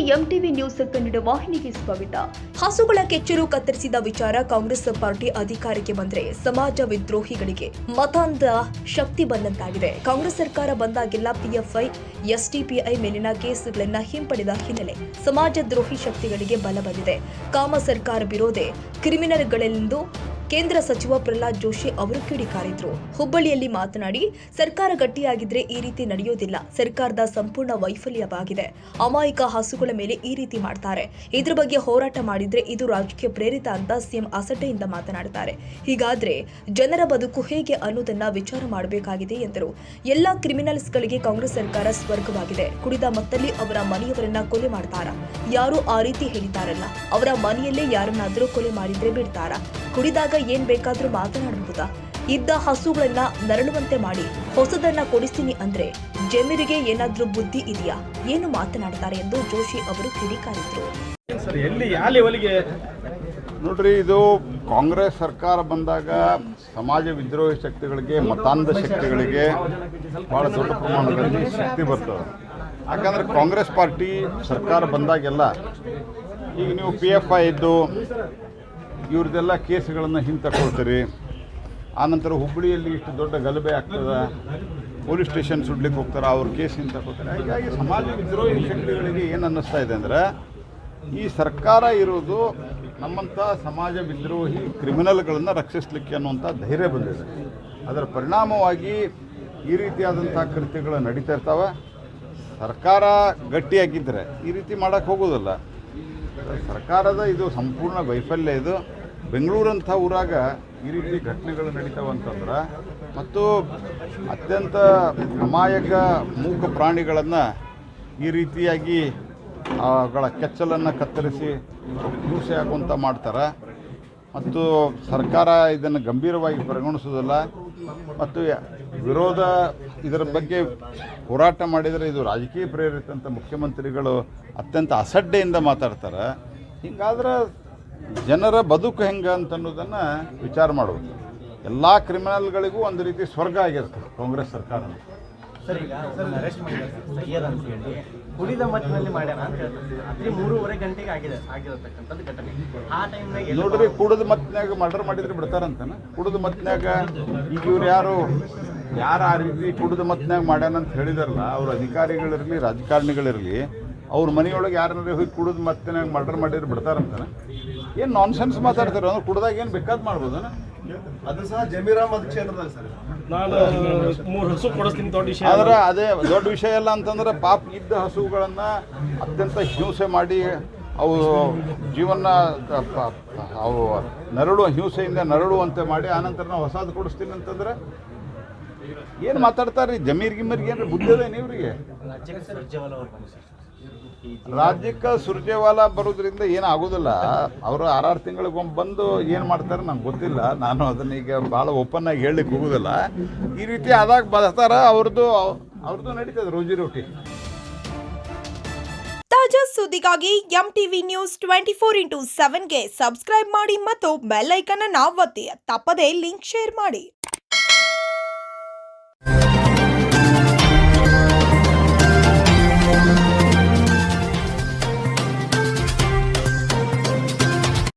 MTV news Kannada ವಾಹಿನಿಗೆ ಸ್ವಾಗತ. ಹಸುಗಳ ಕೆಚ್ಚರು ಕತ್ತರಿಸಿದ ವಿಚಾರ ಕಾಂಗ್ರೆಸ್ ಪಾರ್ಟಿ ಅಧಿಕಾರಕ್ಕೆ ಬಂದರೆ ಸಮಾಜ ವಿದ್ರೋಹಿಗಳಿಗೆ ಮತಾಂಧ ಶಕ್ತಿ ಬಂದಂತಾಗಿದೆ. ಕಾಂಗ್ರೆಸ್ ಸರ್ಕಾರ ಬಂದಾಗೆಲ್ಲ ಪಿಎಫ್ಐ ಎಸ್ಟಿಪಿಐ ಮೇಲಿನ ಕೇಸುಗಳನ್ನ ಹಿಂಪಡೆದ ಹಿನ್ನೆಲೆ ಸಮಾಜ ದ್ರೋಹಿ ಶಕ್ತಿಗಳಿಗೆ ಬಲ ಬಂದಿದೆ. ಕಾಮ ಸರ್ಕಾರ ವಿರೋಧಿ ಕ್ರಿಮಿನಲ್ಗಳೆಂದು ಕೇಂದ್ರ ಸಚಿವ ಪ್ರಹ್ಲಾದ್ ಜೋಶಿ ಅವರು ಕಿಡಿಕಾರಿದ್ರು. ಹುಬ್ಬಳ್ಳಿಯಲ್ಲಿ ಮಾತನಾಡಿ, ಸರ್ಕಾರ ಗಟ್ಟಿಯಾಗಿದ್ರೆ ಈ ರೀತಿ ನಡೆಯೋದಿಲ್ಲ. ಸರ್ಕಾರದ ಸಂಪೂರ್ಣ ವೈಫಲ್ಯವಾಗಿದೆ. ಅಮಾಯಕ ಹಸುಗಳ ಮೇಲೆ ಈ ರೀತಿ ಮಾಡ್ತಾರೆ. ಇದ್ರ ಬಗ್ಗೆ ಹೋರಾಟ ಮಾಡಿದ್ರೆ ಇದು ರಾಜಕೀಯ ಪ್ರೇರಿತ ಅಂತ ಸಿಎಂ ಅಸಡ್ಡೆಯಿಂದ ಮಾತನಾಡುತ್ತಾರೆ ಹೀಗಾದ್ರೆ ಜನರ ಬದುಕು ಹೇಗೆ ಅನ್ನೋದನ್ನ ವಿಚಾರ ಮಾಡಬೇಕಾಗಿದೆ ಎಂದರು. ಎಲ್ಲಾ ಕ್ರಿಮಿನಲ್ಸ್ಗಳಿಗೆ ಕಾಂಗ್ರೆಸ್ ಸರ್ಕಾರ ಸ್ವರ್ಗವಾಗಿದೆ. ಕುಡಿದ ಮತ್ತಲ್ಲಿ ಅವರ ಮನೆಯವರನ್ನ ಕೊಲೆ ಮಾಡ್ತಾರ. ಯಾರು ಆ ರೀತಿ ಹೇಳಿದ್ದಾರಲ್ಲ, ಅವರ ಮನೆಯಲ್ಲೇ ಯಾರನ್ನಾದರೂ ಕೊಲೆ ಮಾಡಿದ್ರೆ ಬಿಡ್ತಾರ. ಕುಡಿದಾಗ ಏನ್ ಬೇಕಾದ್ರೂ ಮಾತನಾಡಬಹುದಾ? ಇದ್ದ ಹಸುಗಳನ್ನ ನರಳುವಂತೆ ಮಾಡಿ ಹೊಸದನ್ನ ಕೊಡಿಸ್ತೀನಿ ಅಂದ್ರೆ ಜಮೀರಿಗೆ ಏನಾದ್ರೂ ಬುದ್ಧಿ ಇದೆಯಾ? ಏನು ಮಾತನಾಡ್ತಾರೆ ಎಂದು ಜೋಶಿ ಅವರು ಕಿಡಿಕಾರಿದ್ರು. ನೋಡ್ರಿ ಇದು ಕಾಂಗ್ರೆಸ್ ಸರ್ಕಾರ ಬಂದಾಗ ಸಮಾಜ ವಿದ್ರೋಹಿ ಶಕ್ತಿಗಳಿಗೆ ಮತಾಂಧ ಶಕ್ತಿಗಳಿಗೆ ಭಾಳ ದೊಡ್ಡ ಪ್ರಮಾಣದಲ್ಲಿ ಶಕ್ತಿ ಬರ್ತದೆ ಯಾಕಂದ್ರೆ ಕಾಂಗ್ರೆಸ್ ಪಾರ್ಟಿ ಸರ್ಕಾರ ಬಂದಾಗೆಲ್ಲ ಈಗ ನೀವು ಪಿ ಎಫ್ ಐ ಇದ್ದು ಇವ್ರದ್ದೆಲ್ಲ ಕೇಸ್ಗಳನ್ನು ಹಿಂತಕೊಳ್ತೀರಿ. ಆನಂತರ ಹುಬ್ಬಳ್ಳಿಯಲ್ಲಿ ಇಷ್ಟು ದೊಡ್ಡ ಗಲಭೆ ಆಗ್ತದೆ? ಪೊಲೀಸ್ ಸ್ಟೇಷನ್ ಸುಡ್ಲಿಕ್ಕೆ ಹೋಗ್ತಾರೆ? ಅವ್ರ ಕೇಸ್ ಹಿಂತಕೊಳ್ತಾರೆ. ಹೀಗಾಗಿ ಸಮಾಜ ವಿದ್ರೋಹಿ ಶಕ್ತಿಗಳಿಗೆ ಏನು ಅನ್ನಿಸ್ತಾ ಇದೆ ಅಂದರೆ, ಈ ಸರ್ಕಾರ ಇರೋದು ನಮ್ಮಂಥ ಸಮಾಜ ವಿದ್ರೋಹಿ ಕ್ರಿಮಿನಲ್ಗಳನ್ನು ರಕ್ಷಿಸಲಿಕ್ಕೆ ಅನ್ನುವಂಥ ಧೈರ್ಯ ಬಂದಿದೆ. ಅದರ ಪರಿಣಾಮವಾಗಿ ಈ ರೀತಿಯಾದಂಥ ಕೃತ್ಯಗಳು ನಡೀತಾ ಇರ್ತಾವೆ. ಸರ್ಕಾರ ಗಟ್ಟಿಯಾಗಿದ್ದರೆ ಈ ರೀತಿ ಮಾಡೋಕ್ಕೆ ಹೋಗೋದಿಲ್ಲ. ಸರ್ಕಾರದ ಇದು ಸಂಪೂರ್ಣ ವೈಫಲ್ಯ ಇದು. ಬೆಂಗಳೂರಂಥ ಊರಾಗ ಈ ರೀತಿ ಘಟನೆಗಳು ನಡೀತಾವಂತಂದ್ರೆ ಮತ್ತು ಅತ್ಯಂತ ಅಮಾಯಕ ಮೂಕ ಪ್ರಾಣಿಗಳನ್ನು ಈ ರೀತಿಯಾಗಿ ಅವುಗಳ ಕೆಚ್ಚಲನ್ನು ಕತ್ತರಿಸಿ ಹಿಂಸೆ ಆಗುವಂಥ ಮಾಡ್ತಾರೆ. ಮತ್ತು ಸರ್ಕಾರ ಇದನ್ನು ಗಂಭೀರವಾಗಿ ಪರಿಗಣಿಸೋದಿಲ್ಲ ಮತ್ತು ವಿರೋಧ ಇದರ ಬಗ್ಗೆ ಹೋರಾಟ ಮಾಡಿದರೆ ಇದು ರಾಜಕೀಯ ಪ್ರೇರಿತ ಅಂತ ಮುಖ್ಯಮಂತ್ರಿಗಳು ಅತ್ಯಂತ ಅಸಡ್ಡೆಯಿಂದ ಮಾತಾಡ್ತಾರೆ. ಹಿಂಗಾದ್ರೆ ಜನರ ಬದುಕು ಹೆಂಗೆ ಅಂತ ಅನ್ನೋದನ್ನು ವಿಚಾರ ಮಾಡುವುದು. ಎಲ್ಲ ಕ್ರಿಮಿನಲ್ಗಳಿಗೂ ಒಂದು ರೀತಿ ಸ್ವರ್ಗ ಆಗಿರ್ತದೆ ಕಾಂಗ್ರೆಸ್ ಸರ್ಕಾರ ಸರ್ ಈಗ ಅರೆಸ್ಟ್ ಮಾಡಿದ್ದಾರೆ. ಅಂತ ಹೇಳಿ. ಕುಡಿದ ಮತ್ತಿನಲ್ಲಿ ಮಾಡ್ಯಾರ ಅಂತ ಹೇಳ್ತಾರೆ. ರಾತ್ರಿ ಮೂರುವರೆ ಗಂಟೆಗೆ ಆಗಿದೆ ಆಗಿರತಕ್ಕಂಥದ್ದು ಘಟನೆ. ಆ ಟೈಮ್ನಾಗ ನೋಡ್ರಿ ಕುಡಿದ ಮತ್ತಿನಾಗ ಮರ್ಡರ್ ಮಾಡಿದ್ರೆ ಬಿಡ್ತಾರಂತನ? ಕುಡಿದ ಮತ್ತಿನಾಗ ಈಗ ಇವ್ರು ಯಾರು? ಯಾರು ಆ ರೀತಿ ಕುಡಿದ ಮತ್ತಿನಾಗ ಮಾಡ್ಯಾನ ಅಂತ ಹೇಳಿದಾರಲ್ಲ ಅವ್ರ ಅಧಿಕಾರಿಗಳಿರಲಿ ರಾಜಕಾರಣಿಗಳಿರಲಿ ಅವ್ರ ಮನೆಯೊಳಗೆ ಯಾರನ್ನಾರು ಹೋಗಿ ಕುಡಿದ ಮತ್ನ್ಯಾಗ ಮರ್ಡರ್ ಮಾಡಿದ್ರೆ ಬಿಡ್ತಾರಂತಾನೆ? ಏನು ನಾನ್ಸೆನ್ಸ್ ಮಾತಾಡ್ತಾರೆ ಅಂದ್ರೆ ಕುಡ್ದಾಗ ಏನು ಬೇಕಾದ್ ಮಾಡ್ಬೋದನ? ಅದು ಸಹ ಜಮೀರಾಮ್ ಕ್ಷೇತ್ರದಾಗ ಸರ್. ನಾನು ಮೂರು ಹಸು ಕೊಡಿಸ್ತೀನಿ ದೊಡ್ಡ ವಿಷಯ ಆದ್ರೆ ಅದೇ ದೊಡ್ಡ ವಿಷಯ ಎಲ್ಲ ಅಂತಂದ್ರೆ ಪಾಪ ಇದ್ದ ಹಸುಗಳನ್ನು ಅತ್ಯಂತ ಹಿಂಸೆ ಮಾಡಿ ಅವು ಜೀವನ ಅವು ನರಳು ಹಿಂಸೆಯಿಂದ ನರಳುವಂತೆ ಮಾಡಿ ಆನಂತರ ನಾವು ಹೊಸದು ಕೊಡಿಸ್ತೀನಿ ಅಂತಂದ್ರೆ ಏನು ಮಾತಾಡ್ತಾರೆ ಜಮೀರ್ ಗಿಮೀರ್ಗೆ ಏನು ಬುದ್ಧಿ ಅದೇನು ಇವ್ರಿಗೆ? ರಾಜ್ಯಕ್ಕೆ ಸರ್ಜವಾಲ ಬರೋದ್ರಿಂದ ಏನು ಆಗೋದಿಲ್ಲ ಅವರು ಆರಾರು ತಿಂಗಳಿಗೊಮ್ಮೆ ಬಂದು ಏನು ಮಾಡ್ತಾರೆ ನಂಗೆ ಗೊತ್ತಿಲ್ಲ. ನಾನು ಅದನ್ನ ಈಗ ಭಾಳ ಓಪನ್ ಆಗಿ ಹೇಳಲಿಕ್ಕೆ ಹೋಗೋದಿಲ್ಲ. ಈ ರೀತಿ ಆದಾಗ ಬರ್ತಾರ ಅವ್ರದ್ದು ಅವ್ರದ್ದು ನಡೀತದೆ ರೋಜಿ ರೋಟಿ ತಾಜಾ ಸುದ್ದಿಗಾಗಿ M TV news twenty four into ಸೆವೆನ್ಗೆ subscribe ಮಾಡಿ ಮತ್ತು ಬೆಲ್ ಐಕನ್ ಅನ್ನು ಒತ್ತಿ. ತಪ್ಪದೇ ಲಿಂಕ್ ಶೇರ್ ಮಾಡಿ.